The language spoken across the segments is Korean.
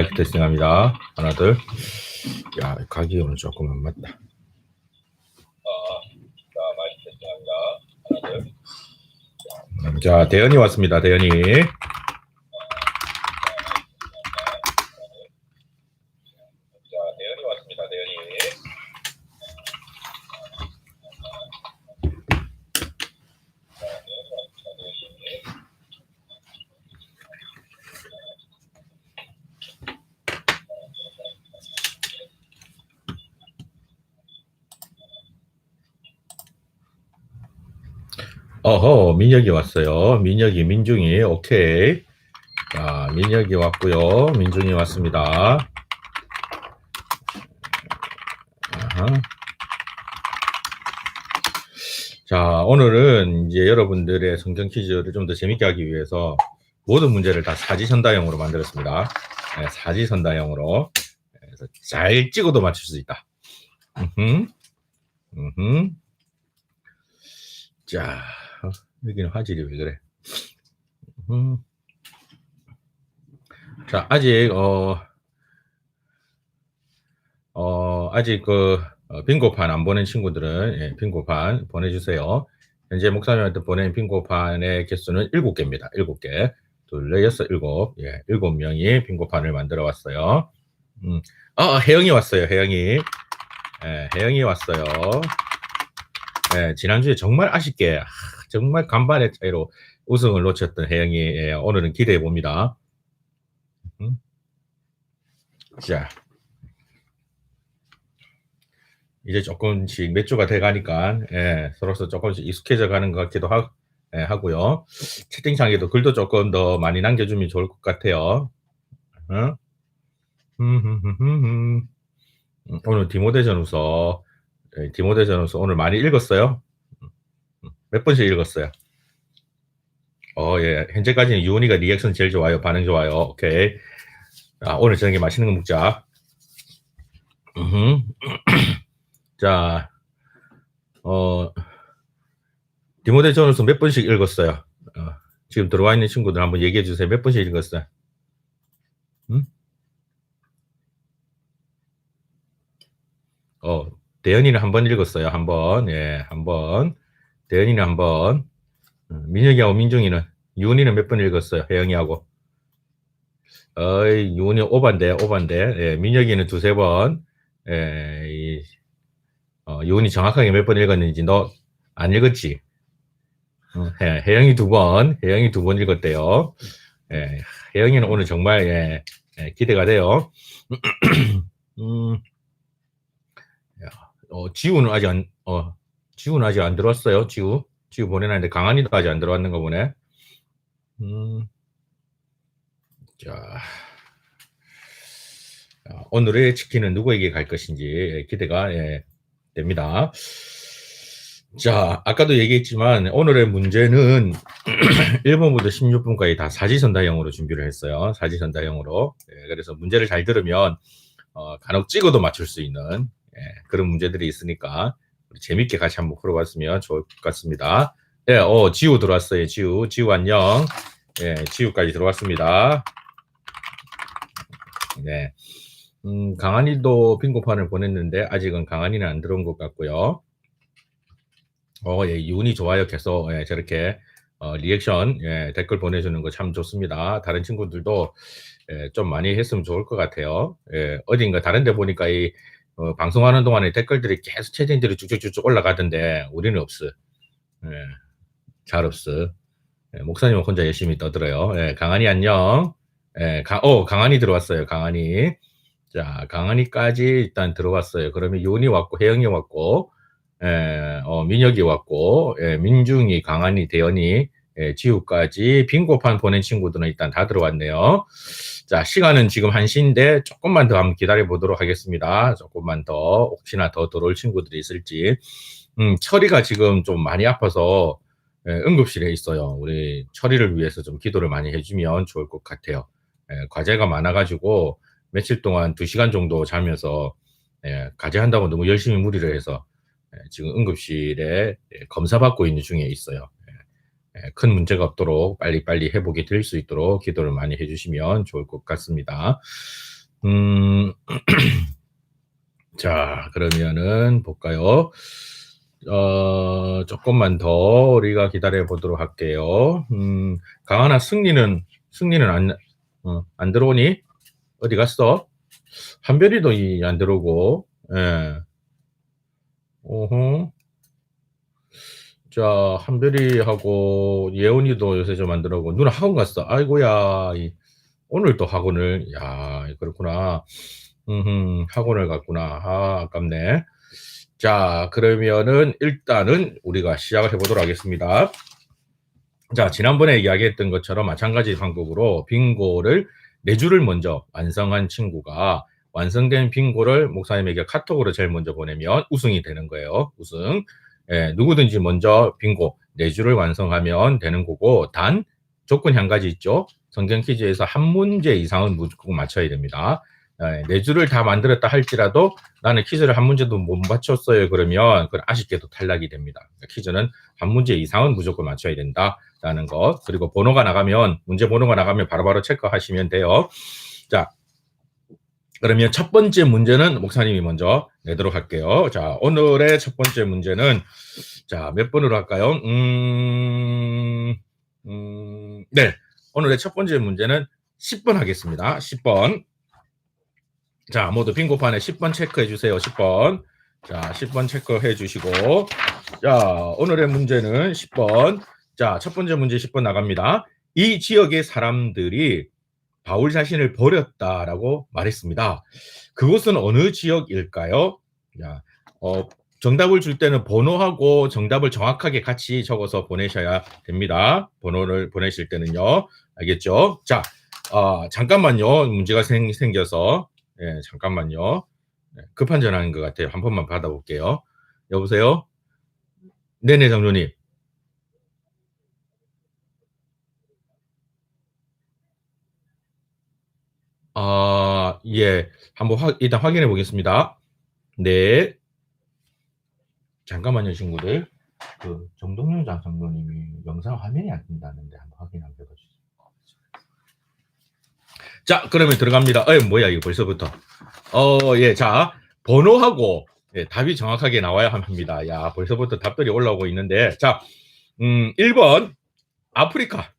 마이크 테스팅 합니다. 하나, 둘. 야, 각이 오늘 조금 안 맞다. 아, 아. 자, 마이크 테스팅 합니다. 하나, 둘. 음, 자, 대현이 왔습니다. 대현이. 자, 대현이 왔습니다. 대현이. 어허, 민혁이 왔어요. 민혁이, 민중이, 오케이. 자, 민혁이 왔고요. 민중이 왔습니다. 아하. 자, 오늘은 이제 여러분들의 성경 퀴즈를 좀 더 재밌게 하기 위해서 모든 문제를 다 사지선다형으로 만들었습니다. 네, 사지선다형으로. 그래서 잘 찍어도 맞출 수 있다. 음흠. 음흠. 자, 어, 여기는 화질이 왜 그래? 음. 자, 아직 어, 어 아직 그 어, 빙고판 안 보낸 친구들은 예, 빙고판 보내주세요. 현재 목사님한테 보낸 빙고판의 개수는 7개입니다. 7개. 둘, 넷, 여섯, 일곱. 예, 일곱 명이 빙고판을 만들어 왔어요. 음. 어, 혜영이 왔어요. 혜영이. 예, 혜영이 왔어요. 예, 지난주에 정말 아쉽게 아, 정말 간발의 차이로 우승을 놓쳤던 혜영이 예, 오늘은 기대해 봅니다. 음. 자, 이제 조금씩 몇 주가 돼가니까 예, 서로서 조금씩 익숙해져 가는 것 같기도 하, 예, 하고요. 채팅창에도 글도 조금 더 많이 남겨주면 좋을 것 같아요. 어? 음, 오늘 디모데전후서 예, 디모데전후서 오늘 많이 읽었어요. 음, 몇 번씩 읽었어요. 어, 예. 현재까지는 유은이가 리액션 제일 좋아요. 반응 좋아요. 오케이. 아, 오늘 저녁에 맛있는 거 먹자. 자, 어, 디모데전후서 몇 번씩 읽었어요. 어, 지금 들어와 있는 친구들 한번 얘기해 주세요. 몇 번씩 읽었어요? 음? 어, 대현이는 한 번 읽었어요. 한 번. 예, 한 번. 대현이는 한 번. 음, 민혁이하고 민중이는 유은이는 몇 번 읽었어요. 혜영이하고. 어이, 유은이 오반데, 오반데. 예, 민혁이는 두세 번. 예, 이, 어, 유은이 정확하게 몇 번 읽었는지 너 안 읽었지? 어, 예, 혜영이 두 번, 혜영이 두 번 읽었대요. 예, 혜영이는 오늘 정말 예, 예, 기대가 돼요. 음, 야, 어, 지우는 아직 안, 어, 지우는 아직 안 들어왔어요. 지우, 지우 보내놨는데 강한이도 아직 안 들어왔는 거 보네. 음, 자, 자, 오늘의 치킨은 누구에게 갈 것인지 예, 기대가 예, 됩니다. 자, 아까도 얘기했지만 오늘의 문제는 1번부터 16번까지 다 사지선다형으로 준비를 했어요. 사지선다형으로. 예, 그래서 문제를 잘 들으면 어, 간혹 찍어도 맞출 수 있는 예, 그런 문제들이 있으니까 재밌게 같이 한번 풀어봤으면 좋을 것 같습니다. 예, 어, 지우 들어왔어요. 지우, 지우 안녕. 예, 지우까지 들어왔습니다. 네. 음, 강한이도 빙고판을 보냈는데 아직은 강한이는 안 들어온 것 같고요. 어, 예, 유은이 좋아요. 계속 예, 저렇게 어, 리액션 예, 댓글 보내주는 거 참 좋습니다. 다른 친구들도 예, 좀 많이 했으면 좋을 것 같아요. 예, 어딘가 다른 데 보니까 이 어, 방송하는 동안에 댓글들이 계속 채팅들이 쭉쭉쭉 올라가던데 우리는 없어. 예, 잘 없어. 예, 목사님은 혼자 열심히 떠들어요. 예, 강한이 안녕. 예, 강, 어, 강한이 들어왔어요. 강한이. 자, 강한이까지 일단 들어왔어요. 그러면 요은이 왔고, 혜영이 왔고, 예, 어, 민혁이 왔고, 예, 민중이, 강한이, 대현이, 예, 지우까지 빙고판 보낸 친구들은 일단 다 들어왔네요. 자, 시간은 지금 1시인데 조금만 더 한번 기다려 보도록 하겠습니다. 조금만 더, 혹시나 더 들어올 친구들이 있을지. 음, 철이가 지금 좀 많이 아파서 예, 응급실에 있어요. 우리 철이를 위해서 좀 기도를 많이 해주면 좋을 것 같아요. 예, 과제가 많아가지고 며칠 동안 2시간 정도 자면서 예, 과제 한다고 너무 열심히 무리를 해서 예, 지금 응급실에 예, 검사 받고 있는 중에 있어요. 예, 예, 큰 문제가 없도록 빨리빨리 회복이 될 수 있도록 기도를 많이 해주시면 좋을 것 같습니다. 음, 자, 그러면은 볼까요? 어, 조금만 더 우리가 기다려 보도록 할게요. 음, 강하나 승리는, 승리는 안, 어, 안 들어오니? 어디 갔어? 한별이도 이, 안 들어오고, 예. 오호. 자, 한별이하고 예원이도 요새 좀 안 들어오고, 누나 학원 갔어. 아이고야, 이, 오늘 또 학원을, 야, 그렇구나. 음, 학원을 갔구나. 아, 아깝네. 자, 그러면은 일단은 우리가 시작을 해보도록 하겠습니다. 자, 지난번에 이야기했던 것처럼 마찬가지 방법으로 빙고를 네 줄을 먼저 완성한 친구가 완성된 빙고를 목사님에게 카톡으로 제일 먼저 보내면 우승이 되는 거예요. 우승. 예, 누구든지 먼저 빙고 네 줄을 완성하면 되는 거고 단 조건이 한 가지 있죠. 성경 퀴즈에서 한 문제 이상은 무조건 맞춰야 됩니다. 예, 네 줄을 다 만들었다 할지라도 나는 퀴즈를 한 문제도 못 맞췄어요. 그러면 그건 아쉽게도 탈락이 됩니다. 그러니까 퀴즈는 한 문제 이상은 무조건 맞춰야 된다라는 것. 그리고 번호가 나가면 문제 번호가 나가면 바로바로 체크하시면 돼요. 자, 그러면 첫 번째 문제는 목사님이 먼저 내도록 할게요. 자, 오늘의 첫 번째 문제는 자, 몇 번으로 할까요? 음, 음, 네. 오늘의 첫 번째 문제는 10번 하겠습니다. 10번. 자, 모두 빙고판에 10번 체크해 주세요. 10번. 자, 10번 체크해 주시고. 자, 오늘의 문제는 10번. 자, 첫 번째 문제 10번 나갑니다. 이 지역의 사람들이 바울 자신을 버렸다라고 말했습니다. 그곳은 어느 지역일까요? 자, 어, 정답을 줄 때는 번호하고 정답을 정확하게 같이 적어서 보내셔야 됩니다. 번호를 보내실 때는요. 알겠죠? 자, 어, 잠깐만요. 문제가 생, 생겨서. 예, 잠깐만요. 네, 급한 전화인 것 같아요. 한 번만 받아볼게요. 여보세요? 네네, 장로님. 아, 예. 한번 확, 일단 확인해 보겠습니다. 네. 잠깐만요, 친구들. 그, 정동윤 장 장로님이 영상 화면이 안 뜬다는데 한번 확인 한번 해보시죠. 자, 그러면 들어갑니다. 어, 뭐야, 이거 벌써부터. 어, 예, 자, 번호하고, 예, 답이 정확하게 나와야 합니다. 야, 벌써부터 답들이 올라오고 있는데, 자, 음, 1번, 아프리카.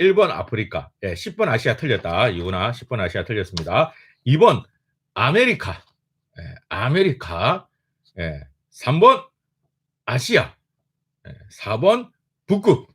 예, 1번 아프리카. 예, 10번 아시아 틀렸다. 이구나. 10번 아시아 틀렸습니다. 2번 아메리카. 예, 아메리카. 예, 3번 아시아. 예, 4번 북극.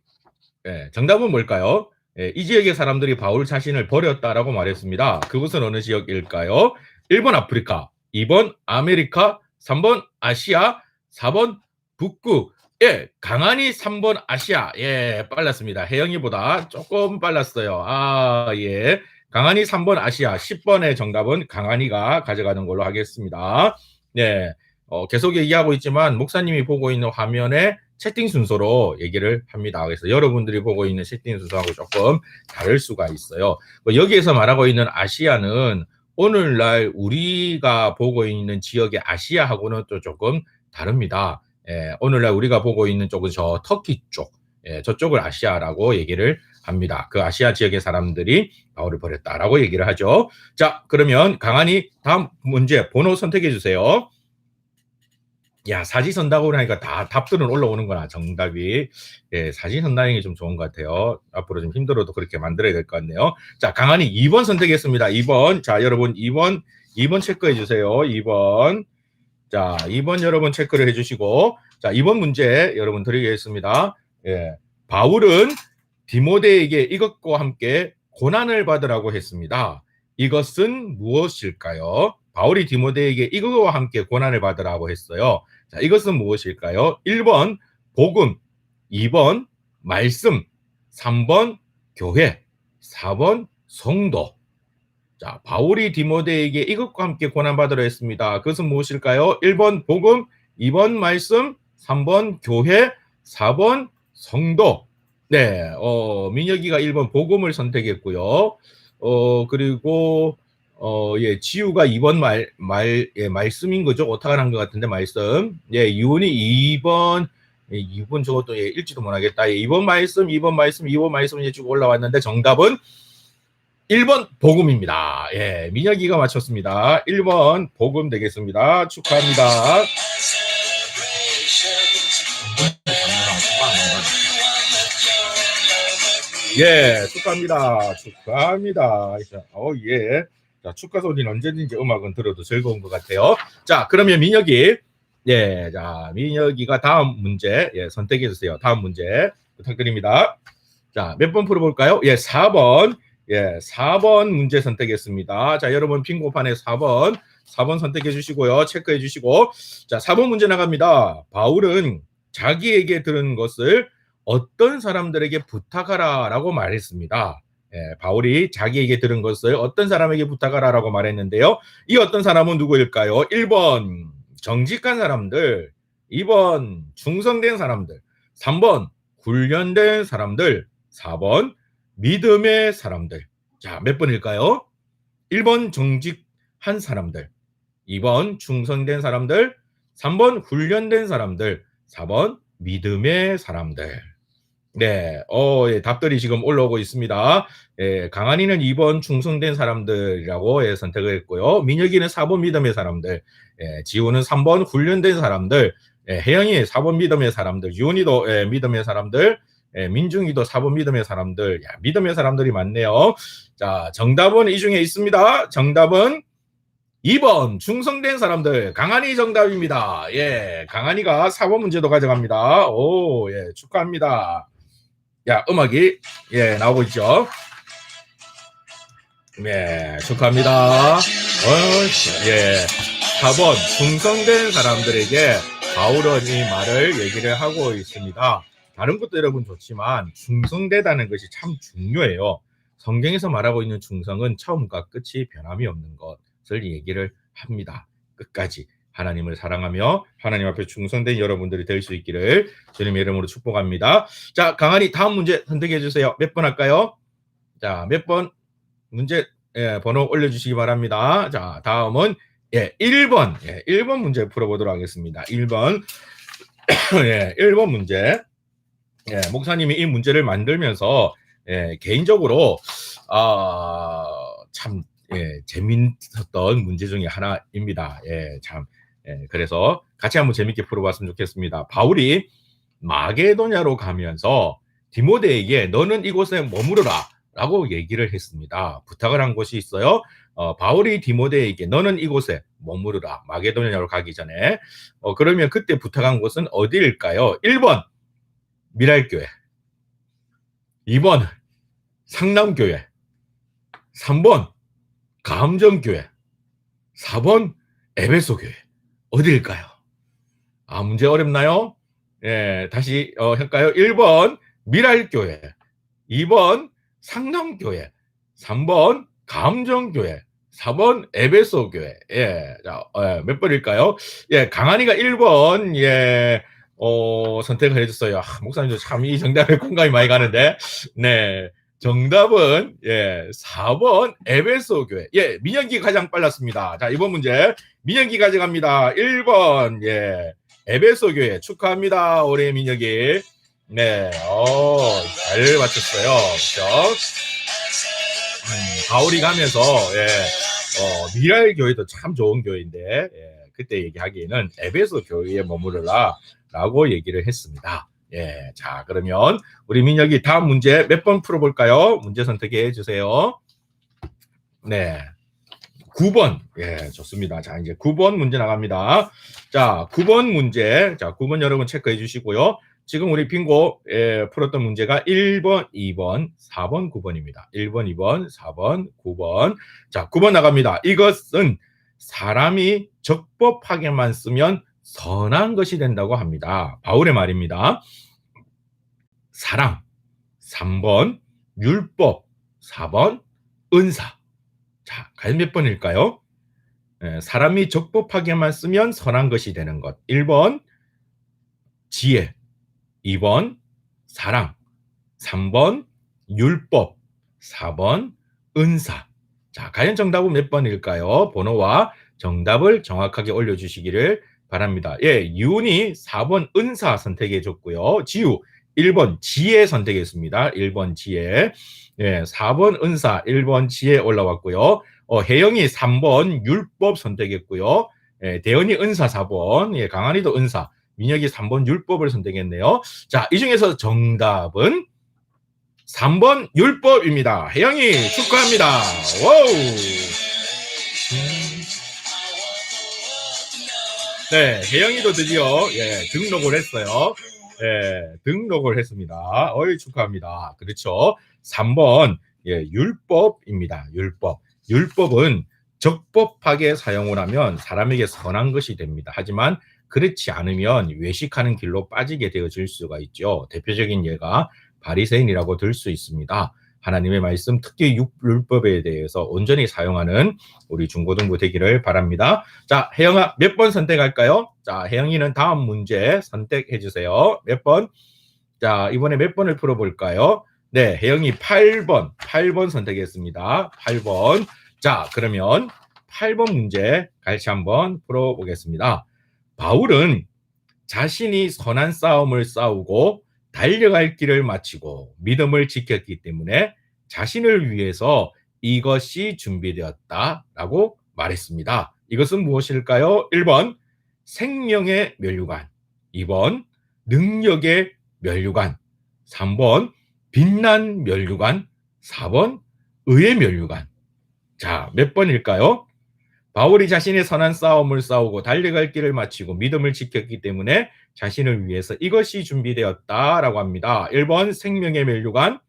예, 정답은 뭘까요? 예, 이 지역의 사람들이 바울 자신을 버렸다라고 말했습니다. 그곳은 어느 지역일까요? 1번 아프리카, 2번 아메리카, 3번 아시아, 4번 북극. 예, 강한이 3번 아시아. 예, 빨랐습니다. 혜영이보다 조금 빨랐어요. 아, 예. 강한이 3번 아시아. 10번의 정답은 강한이가 가져가는 걸로 하겠습니다. 네. 어, 계속 얘기하고 있지만 목사님이 보고 있는 화면에 채팅 순서로 얘기를 합니다. 그래서 여러분들이 보고 있는 채팅 순서하고 조금 다를 수가 있어요. 뭐 여기에서 말하고 있는 아시아는 오늘날 우리가 보고 있는 지역의 아시아하고는 또 조금 다릅니다. 예, 오늘날 우리가 보고 있는 쪽은 저 터키 쪽, 예, 저쪽을 아시아라고 얘기를 합니다. 그 아시아 지역의 사람들이 바울을 버렸다라고 얘기를 하죠. 자, 그러면 강한이 다음 문제 번호 선택해 주세요. 야, 사지선다고 하니까 다 답들은 올라오는구나, 정답이. 예, 사지선다는 게좀 좋은 것 같아요. 앞으로 좀 힘들어도 그렇게 만들어야 될 것 같네요. 자, 강한이 2번 선택했습니다. 2번. 자, 여러분, 2번, 2번 체크해 주세요. 2번. 자, 2번 여러분 체크를 해주시고, 자, 2번 문제 여러분 드리겠습니다. 예, 바울은 디모데에게 이것과 함께 고난을 받으라고 했습니다. 이것은 무엇일까요? 바울이 디모데에게 이것과 함께 고난을 받으라고 했어요. 자, 이것은 무엇일까요? 1번 복음, 2번 말씀, 3번 교회, 4번 성도. 자, 바울이 디모데에게 이것과 함께 고난받으려 했습니다. 그것은 무엇일까요? 1번 복음, 2번 말씀, 3번 교회, 4번 성도. 네, 어, 민혁이가 1번 복음을 선택했고요. 어, 그리고 어, 예, 지우가 2번 말, 말, 예, 말씀인 거죠. 오타가 난 것 같은데, 말씀. 예, 유은이 2번, 예, 이분 저것도 예, 읽지도 못하겠다. 예, 2번 말씀, 2번 말씀, 2번 말씀 이제 쭉 올라왔는데 정답은 1번 복음입니다. 예, 민혁이가 맞췄습니다. 1번 복음 되겠습니다. 축하합니다. 예, 축하합니다. 축하합니다. 자, 어, 예. 자, 축하 소리는 언제든지 음악은 들어도 즐거운 것 같아요. 자, 그러면 민혁이, 예, 자, 민혁이가 다음 문제, 예, 선택해 주세요. 다음 문제 부탁드립니다. 자, 몇 번 풀어볼까요? 예, 4번. 예, 4번 문제 선택했습니다. 자, 여러분 핑고판에 4번, 4번 선택해 주시고요. 체크해 주시고. 자, 4번 문제 나갑니다. 바울은 자기에게 들은 것을 어떤 사람들에게 부탁하라라고 말했습니다. 예, 바울이 자기에게 들은 것을 어떤 사람에게 부탁하라라고 말했는데요. 이 어떤 사람은 누구일까요? 1번 정직한 사람들, 2번 충성된 사람들, 3번 훈련된 사람들, 4번 믿음의 사람들. 자, 몇 번일까요? 1번 정직한 사람들, 2번 충성된 사람들, 3번 훈련된 사람들, 4번 믿음의 사람들. 네, 어, 예, 답들이 지금 올라오고 있습니다. 예, 강한이는 2번 충성된 사람들이라고 예, 선택을 했고요. 민혁이는 4번 믿음의 사람들, 예, 지호는 3번 훈련된 사람들, 예, 혜영이 4번 믿음의 사람들, 유은이도 예, 믿음의 사람들, 예, 민중이도 4번 믿음의 사람들, 야, 믿음의 사람들이 많네요. 자, 정답은 이 중에 있습니다. 정답은 2번 충성된 사람들 강한이 정답입니다. 예, 강한이가 4번 문제도 가져갑니다. 오, 예, 축하합니다. 야, 음악이 예 나오고 있죠. 네, 축하합니다. 어, 예, 4번 충성된 사람들에게 바울은 이 말을 얘기를 하고 있습니다. 다른 것도 여러분 좋지만 충성되다는 것이 참 중요해요. 성경에서 말하고 있는 충성은 처음과 끝이 변함이 없는 것을 얘기를 합니다. 끝까지 하나님을 사랑하며 하나님 앞에 충성된 여러분들이 될 수 있기를 주님의 이름으로 축복합니다. 자, 강한이 다음 문제 선택해 주세요. 몇 번 할까요? 자, 몇 번 문제 예, 번호 올려 주시기 바랍니다. 자, 다음은 예, 1번. 예, 1번 문제 풀어 보도록 하겠습니다. 1번. 예, 1번 문제. 예, 목사님이 이 문제를 만들면서 예, 개인적으로 아, 참 예, 재밌었던 문제 중에 하나입니다. 예, 참. 예, 그래서 같이 한번 재밌게 풀어봤으면 좋겠습니다. 바울이 마게도냐로 가면서 디모데에게 너는 이곳에 머무르라 라고 얘기를 했습니다. 부탁을 한 곳이 있어요. 어, 바울이 디모데에게 너는 이곳에 머무르라 마게도냐로 가기 전에 어, 그러면 그때 부탁한 곳은 어디일까요? 1번 미랄교회 2번 상남교회 3번 감정교회 4번 에베소교회 어디일까요? 아 문제 어렵나요? 예 다시 어, 할까요? 1번 미랄교회 2번 상남교회 3번 감정교회 4번 에베소교회 예, 자, 예, 몇 번일까요? 예, 강한이가 1번 예, 어, 선택을 해줬어요. 아, 목사님도 참 이 정답에 공감이 많이 가는데 네, 정답은 예, 4번 에베소 교회. 예, 민영기 가장 빨랐습니다. 자, 이번 문제 민영기 가져갑니다. 1번 예, 에베소 교회 축하합니다. 올해 민혁이. 네, 어, 잘 맞췄어요. 그렇죠? 음, 바울이 가면서 예, 어, 미랄 교회도 참 좋은 교회인데 예, 그때 얘기하기에는 에베소 교회에 머무르라 라고 얘기를 했습니다. 예, 자 그러면 우리 민혁이 다음 문제 몇 번 풀어볼까요? 문제 선택해 주세요. 네, 9번. 예, 좋습니다. 자 이제 9번 문제 나갑니다. 자 9번 문제. 자 9번 여러분 체크해 주시고요. 지금 우리 빙고 예, 풀었던 문제가 1번, 2번, 4번, 9번입니다. 1번, 2번, 4번, 9번. 자, 9번 나갑니다. 이것은 사람이 적법하게만 쓰면 선한 것이 된다고 합니다. 바울의 말입니다. 사랑, 3번, 율법, 4번, 은사. 자, 과연 몇 번일까요? 예, 사람이 적법하게만 쓰면 선한 것이 되는 것. 1번, 지혜. 2번, 사랑. 3번, 율법. 4번, 은사. 자, 과연 정답은 몇 번일까요? 번호와 정답을 정확하게 올려주시기를 바랍니다. 예, 윤이 4번 은사 선택해 줬고요. 지우 1번 지혜 선택했습니다. 1번 지혜. 예, 4번 은사, 1번 지혜 올라왔고요. 어, 혜영이 3번 율법 선택했고요. 예, 대현이 은사 4번, 예, 강한이도 은사, 민혁이 3번 율법을 선택했네요. 자, 이 중에서 정답은 3번 율법입니다. 혜영이 축하합니다. 와우. 네, 혜영이도 드디어 예, 등록을 했어요. 예, 등록을 했습니다. 어이 축하합니다. 그렇죠. 3번 예, 율법입니다. 율법. 율법은 적법하게 사용을 하면 사람에게 선한 것이 됩니다. 하지만 그렇지 않으면 외식하는 길로 빠지게 되어질 수가 있죠. 대표적인 예가 바리새인이라고 들 수 있습니다. 하나님의 말씀, 특히 육- 율법에 대해서 온전히 사용하는 우리 중고등부 되기를 바랍니다. 자, 혜영아 몇 번 선택할까요? 자, 혜영이는 다음 문제 선택해 주세요. 몇 번? 자, 이번에 몇 번을 풀어볼까요? 네, 혜영이 8번, 8번 선택했습니다. 8번. 자, 그러면 8번 문제 같이 한번 풀어보겠습니다. 바울은 자신이 선한 싸움을 싸우고 달려갈 길을 마치고 믿음을 지켰기 때문에 자신을 위해서 이것이 준비되었다라고 말했습니다. 이것은 무엇일까요? 1번 생명의 면류관, 2번 능력의 면류관, 3번 빛난 면류관, 4번 의의 면류관. 자, 몇 번일까요? 바울이 자신의 선한 싸움을 싸우고 달려갈 길을 마치고 믿음을 지켰기 때문에 자신을 위해서 이것이 준비되었다라고 합니다. 1번 생명의 멸류관,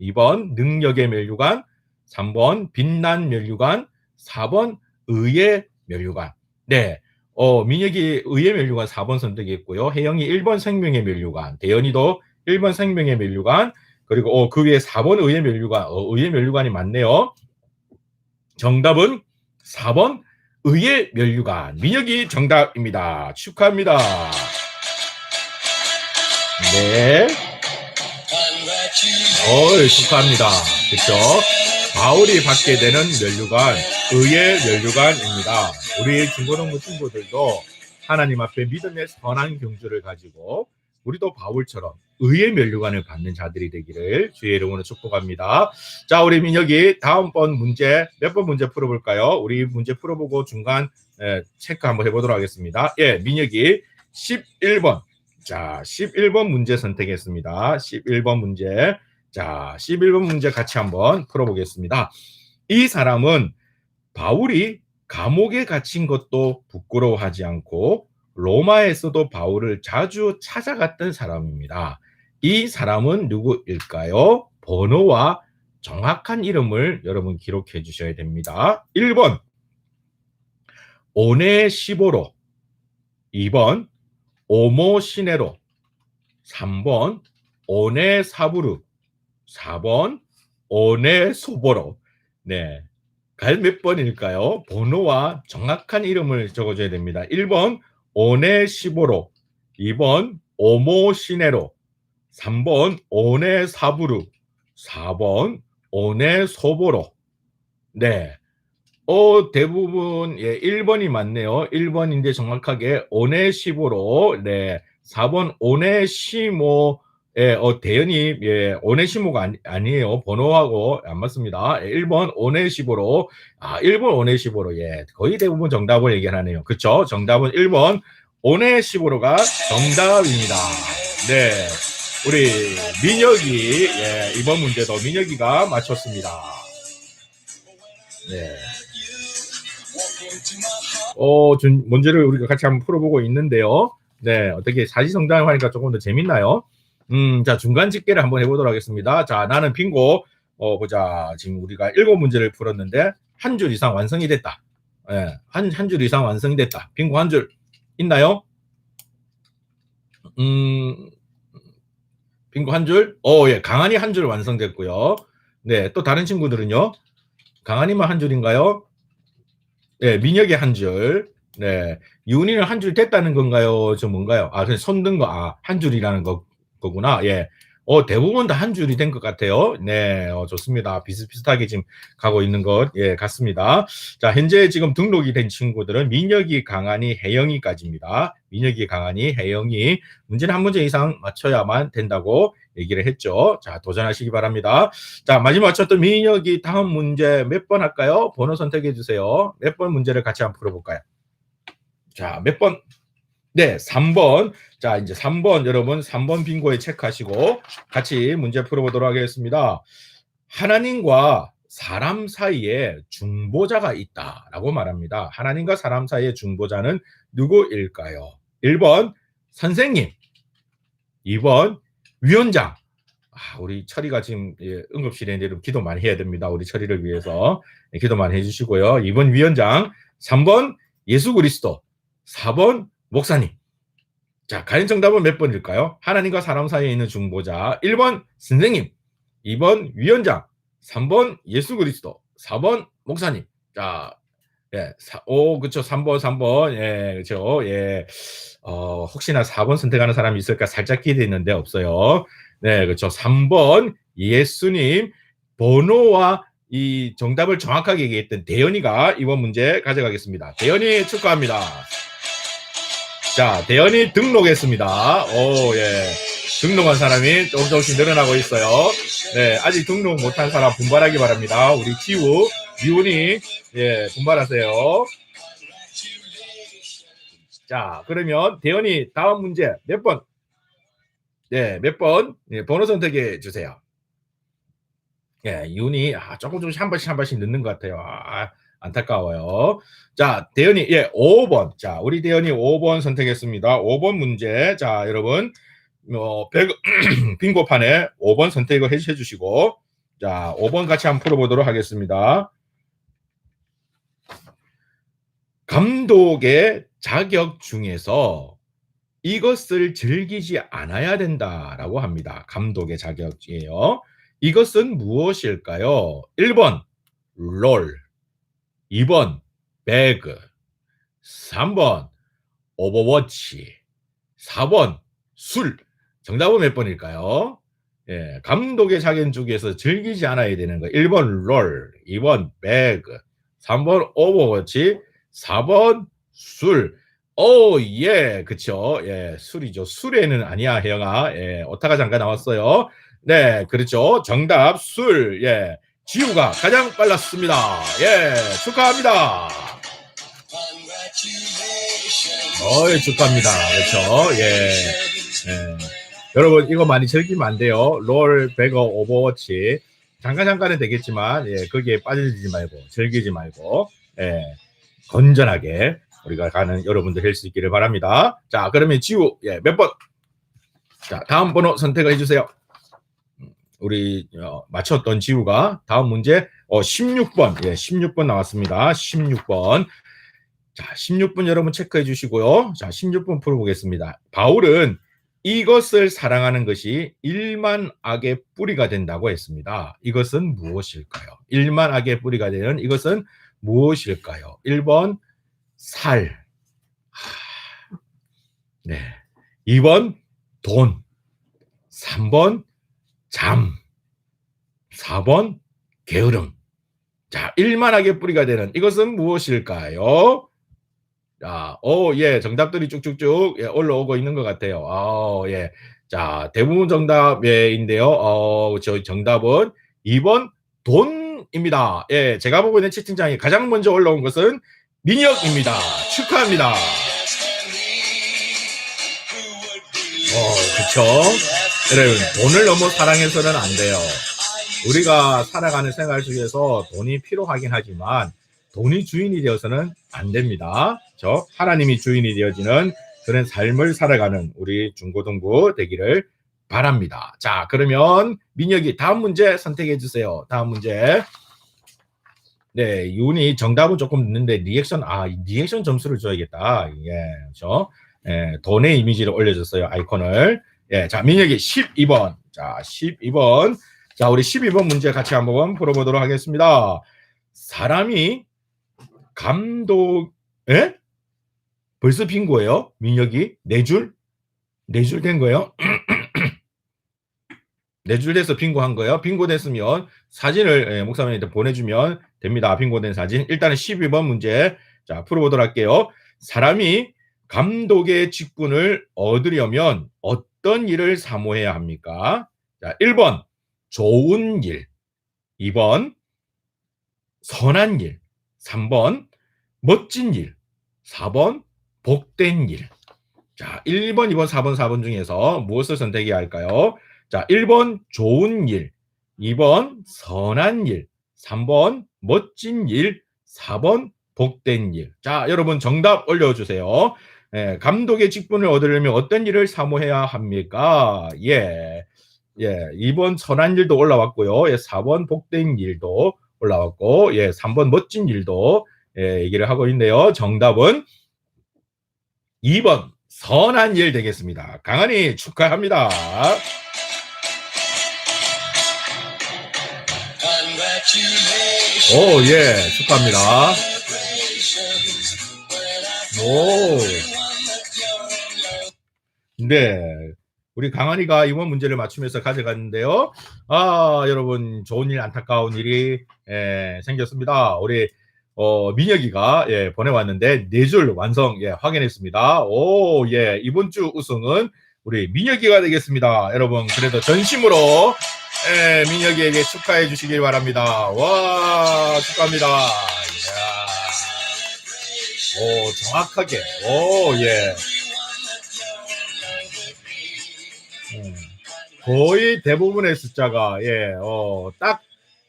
2번 능력의 멸류관, 3번 빛난 멸류관, 4번 의의 멸류관. 네. 어, 민혁이 의의 멸류관 4번 선택했고요. 혜영이 1번 생명의 멸류관, 대현이도 1번 생명의 멸류관, 그리고 어, 그 위에 4번 의의 멸류관, 어, 의의 멸류관이 맞네요. 정답은 4번 의의 멸류관. 민혁이 정답입니다. 축하합니다. 네. 어이, 축하합니다. 그쵸? 바울이 받게 되는 멸류관, 의의 멸류관입니다. 우리 중고등부 친구들도 하나님 앞에 믿음의 선한 경주를 가지고 우리도 바울처럼 의의 멸류관을 받는 자들이 되기를 주의 이름으로 축복합니다. 자, 우리 민혁이 다음번 문제 몇 번 문제 풀어볼까요? 우리 문제 풀어보고 중간 에, 체크 한번 해보도록 하겠습니다. 예, 민혁이 11번. 자, 11번 문제 선택했습니다. 11번 문제. 자, 11번 문제 같이 한번 풀어보겠습니다. 이 사람은 바울이 감옥에 갇힌 것도 부끄러워하지 않고 로마에서도 바울을 자주 찾아갔던 사람입니다. 이 사람은 누구일까요? 번호와 정확한 이름을 여러분 기록해 주셔야 됩니다. 1번 오네시보로 2번 오모시네로 3번 오네사부르 4번 오네소보로 네. 갈 몇 번일까요? 번호와 정확한 이름을 적어줘야 됩니다. 1번 오네시보로 2번 오모시네로 3번 오네사부르 4번 오네소보로 네. 어, 대부분, 예, 1번이 맞네요. 1번인데 정확하게 오네시보로, 네. 4번 오네시모, 예, 어, 대연이, 예, 오네시모가 아니, 아니에요. 번호하고 안 맞습니다. 예, 1번 오네시보로, 아, 1번 오네시보로, 예, 거의 대부분 정답을 얘기하네요. 그쵸? 정답은 1번 오네시보로가 정답입니다. 네. 우리 민혁이, 예, 이번 문제도 민혁이가 맞췄습니다. 네. 어, 준, 문제를 우리가 같이 한번 풀어보고 있는데요. 네, 어떻게 사지성장을 하니까 조금 더 재밌나요? 음, 자, 중간 집계를 한번 해보도록 하겠습니다. 자, 나는 빙고, 어, 보자. 지금 우리가 일곱 문제를 풀었는데, 한 줄 이상 완성이 됐다. 예, 한, 한 줄 이상 완성이 됐다. 빙고 한 줄 있나요? 음, 빙고 한 줄? 어, 예, 강한이 한 줄 완성됐고요. 네, 또 다른 친구들은요? 강한이만 한 줄인가요? 네, 민혁이 한 줄. 네, 윤이는 한 줄 됐다는 건가요? 저 뭔가요? 아, 그냥 손든 거, 아, 한 줄이라는 거, 거구나. 예. 어, 대부분 다 한 줄이 된 것 같아요. 네, 어, 좋습니다. 비슷비슷하게 지금 가고 있는 것, 예, 같습니다. 자, 현재 지금 등록이 된 친구들은 민혁이, 강한이, 혜영이까지입니다. 민혁이, 강한이, 혜영이. 문제는 한 문제 이상 맞춰야만 된다고 얘기를 했죠. 자, 도전하시기 바랍니다. 자, 마지막 맞췄던 민혁이 다음 문제 몇 번 할까요? 번호 선택해 주세요. 몇 번 문제를 같이 한번 풀어볼까요? 자, 몇 번? 네, 3번. 자, 이제 3번 여러분 3번 빙고에 체크하시고 같이 문제 풀어보도록 하겠습니다. 하나님과 사람 사이에 중보자가 있다라고 말합니다. 하나님과 사람 사이의 중보자는 누구일까요? 1번 선생님, 2번 위원장. 아, 우리 철이가 지금 예, 응급실에 있는데 기도 많이 해야 됩니다. 우리 철이를 위해서 예, 기도 많이 해주시고요. 2번 위원장, 3번 예수 그리스도, 4번 목사님. 자, 과연 정답은 몇 번일까요? 하나님과 사람 사이에 있는 중보자. 1번 선생님, 2번 위원장, 3번 예수 그리스도, 4번 목사님. 자, 예, 사, 오, 그쵸. 3번, 3번. 예, 그쵸. 예. 어, 혹시나 4번 선택하는 사람이 있을까 살짝 기대했는데 없어요. 네, 그쵸. 3번 예수님 번호와 이 정답을 정확하게 얘기했던 대현이가 이번 문제 가져가겠습니다. 대현이 축하합니다. 자, 대현이 등록했습니다. 오, 예. 등록한 사람이 조금 조금씩 늘어나고 있어요. 네, 아직 등록 못한 사람 분발하기 바랍니다. 우리 지우, 미훈이, 예, 분발하세요. 자, 그러면 대현이 다음 문제 몇 번? 네, 몇 번? 예, 번호 선택해 주세요. 예, 윤이 아, 조금 조금씩 한 번씩 한 번씩 늦는 것 같아요. 아, 안타까워요. 자, 대현이 예, 5번. 자, 우리 대현이 5번 선택했습니다. 5번 문제. 자, 여러분 어, 백, 빙고판에 5번 선택을 해 주시고 자, 5번 같이 한번 풀어 보도록 하겠습니다. 감독의 자격 중에서 이것을 즐기지 않아야 된다라고 합니다. 감독의 자격이에요. 이것은 무엇일까요? 1번 롤 2번 배그 3번 오버워치 4번 술 정답은 몇 번일까요? 예, 감독의 자격 중에서 즐기지 않아야 되는 거 1번 롤 2번 배그 3번 오버워치 4번 술 오, 예, 그쵸. 예, 술이죠. 술에는 아니야, 혜영아. 예, 오타가 잠깐 나왔어요. 네, 그렇죠. 정답, 술. 예, 지우가 가장 빨랐습니다. 예, 축하합니다. 어이, 축하합니다. 그렇죠. 예, 예. 여러분, 이거 많이 즐기면 안 돼요. 롤, 배거, 오버워치. 잠깐, 잠깐은 되겠지만, 예, 거기에 빠지지 말고, 즐기지 말고, 예, 건전하게 우리가 가는 여러분들 할수 있기를 바랍니다. 자, 그러면 지우, 예, 몇 번? 자, 다음 번호 선택해 주세요. 우리 어, 맞췄던 지우가 다음 문제 어 16번. 예 16번 나왔습니다. 16번. 자 16번 여러분 체크해 주시고요. 자 16번 풀어보겠습니다. 바울은 이것을 사랑하는 것이 일만 악의 뿌리가 된다고 했습니다. 이것은 무엇일까요? 1만 악의 뿌리가 되는 이것은 무엇일까요? 1번 살. 하, 네. 2번 돈. 3번 잠. 4번 게으름. 자, 일만하게 뿌리가 되는 이것은 무엇일까요? 자, 오, 예, 정답들이 쭉쭉쭉 예, 올라오고 있는 것 같아요. 아, 예. 자, 대부분 정답인데요. 어, 저 정답은 2번 돈입니다. 예, 제가 보고 있는 채팅창에 가장 먼저 올라온 것은 민혁입니다. 축하합니다. 어, 그쵸. 여러분, 돈을 너무 사랑해서는 안 돼요. 우리가 살아가는 생활 중에서 돈이 필요하긴 하지만 돈이 주인이 되어서는 안 됩니다. 저 하나님이 주인이 되어지는 그런 삶을 살아가는 우리 중고등부 되기를 바랍니다. 자, 그러면 민혁이 다음 문제 선택해 주세요. 다음 문제. 네, 윤이 정답은 조금 늦는데 리액션 아 리액션 점수를 줘야겠다. 예, 그렇죠. 예, 돈의 이미지를 올려줬어요 아이콘을. 예, 자, 민혁이 12번. 자, 12번. 자, 우리 12번 문제 같이 한번 풀어보도록 하겠습니다. 사람이 감독, 예? 벌써 빈 거예요? 민혁이? 네 줄? 네 줄 된 거예요? 네 줄 돼서 빙고한 거예요. 빙고 됐으면 사진을 예, 목사님한테 보내주면 됩니다. 빙고된 사진. 일단은 12번 문제. 자, 풀어보도록 할게요. 사람이 감독의 직분을 얻으려면 어떤 일을 사모해야 합니까? 자, 1번, 좋은 일. 2번, 선한 일. 3번, 멋진 일. 4번, 복된 일. 자, 1번, 2번, 4번, 4번 중에서 무엇을 선택해야 할까요? 자, 1번, 좋은 일. 2번, 선한 일. 3번, 멋진 일. 4번, 복된 일. 자, 여러분 정답 올려주세요. 예, 감독의 직분을 얻으려면 어떤 일을 사모해야 합니까? 예. 예, 2번 선한 일도 올라왔고요. 예, 4번 복된 일도 올라왔고, 예, 3번 멋진 일도 예, 얘기를 하고 있네요. 정답은 2번 선한 일 되겠습니다. 강한이 축하합니다. 오, 예, 축하합니다. 오. 네. 우리 강한이가 이번 문제를 맞추면서 가져갔는데요. 아, 여러분, 좋은 일, 안타까운 일이 예, 생겼습니다. 우리 어, 민혁이가 예, 보내왔는데 네 줄 완성 예, 확인했습니다. 오, 예, 이번 주 우승은 우리 민혁이가 되겠습니다. 여러분, 그래도 전심으로 예, 민혁이에게 축하해 주시길 바랍니다. 와, 축하합니다. 이야. 오, 정확하게. 오, 예. 거의 대부분의 숫자가, 예, 어, 딱,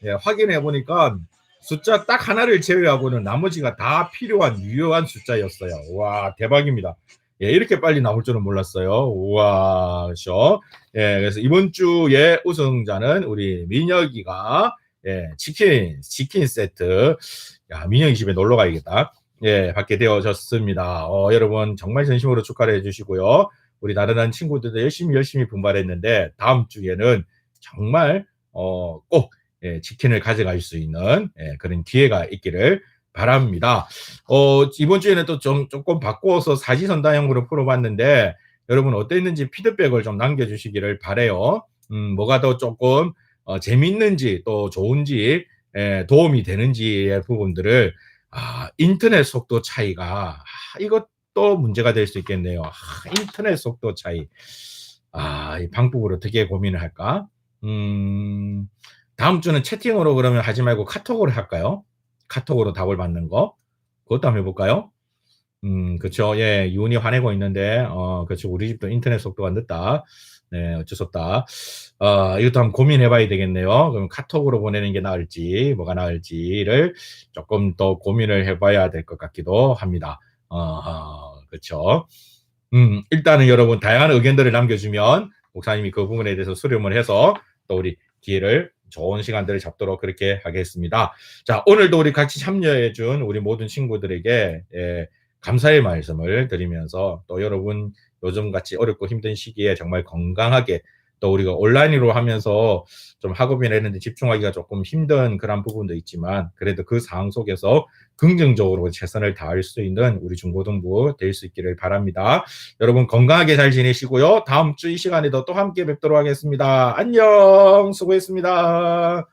예, 확인해 보니까 숫자 딱 하나를 제외하고는 나머지가 다 필요한 유효한 숫자였어요. 와, 대박입니다. 예, 이렇게 빨리 나올 줄은 몰랐어요. 우와, 쇼. 예, 그래서 이번 주의 우승자는 우리 민혁이가, 예, 치킨, 치킨 세트. 야, 민혁이 집에 놀러 가야겠다. 예, 받게 되어졌습니다. 어, 여러분, 정말 진심으로 축하를 해주시고요. 우리 나른한 친구들도 열심히 열심히 분발했는데, 다음 주에는 정말, 어, 꼭, 예, 치킨을 가져갈 수 있는, 예, 그런 기회가 있기를 바랍니다. 어, 이번 주에는 또 좀, 조금 바꿔서 사지선다형으로 풀어봤는데, 여러분 어땠는지 피드백을 좀 남겨주시기를 바래요. 음, 뭐가 더 조금, 어, 재밌는지, 또 좋은지, 예, 도움이 되는지의 부분들을, 아, 인터넷 속도 차이가, 아, 이것 도 문제가 될 수 있겠네요. 아, 인터넷 속도 차이. 아, 이 방법을 어떻게 고민을 할까? 음, 다음 주는 채팅으로 그러면 하지 말고 카톡으로 할까요? 카톡으로 답을 받는 거. 그것도 한번 해볼까요? 음, 그쵸. 예, 윤이 화내고 있는데, 어, 그쵸. 우리 집도 인터넷 속도가 늦다. 네, 어쩔 수 없다. 어, 이것도 한번 고민해 봐야 되겠네요. 그럼 카톡으로 보내는 게 나을지, 뭐가 나을지를 조금 더 고민을 해 봐야 될 것 같기도 합니다. 어, 어, 그쵸. 음, 일단은 여러분 다양한 의견들을 남겨주면 목사님이 그 부분에 대해서 수렴을 해서 또 우리 기회를 좋은 시간들을 잡도록 그렇게 하겠습니다. 자, 오늘도 우리 같이 참여해준 우리 모든 친구들에게 예, 감사의 말씀을 드리면서 또 여러분 요즘 같이 어렵고 힘든 시기에 정말 건강하게 또 우리가 온라인으로 하면서 좀 학업이나 이런 데 집중하기가 조금 힘든 그런 부분도 있지만 그래도 그 상황 속에서 긍정적으로 최선을 다할 수 있는 우리 중고등부 될 수 있기를 바랍니다. 여러분 건강하게 잘 지내시고요. 다음 주 이 시간에도 또 함께 뵙도록 하겠습니다. 안녕. 수고했습니다.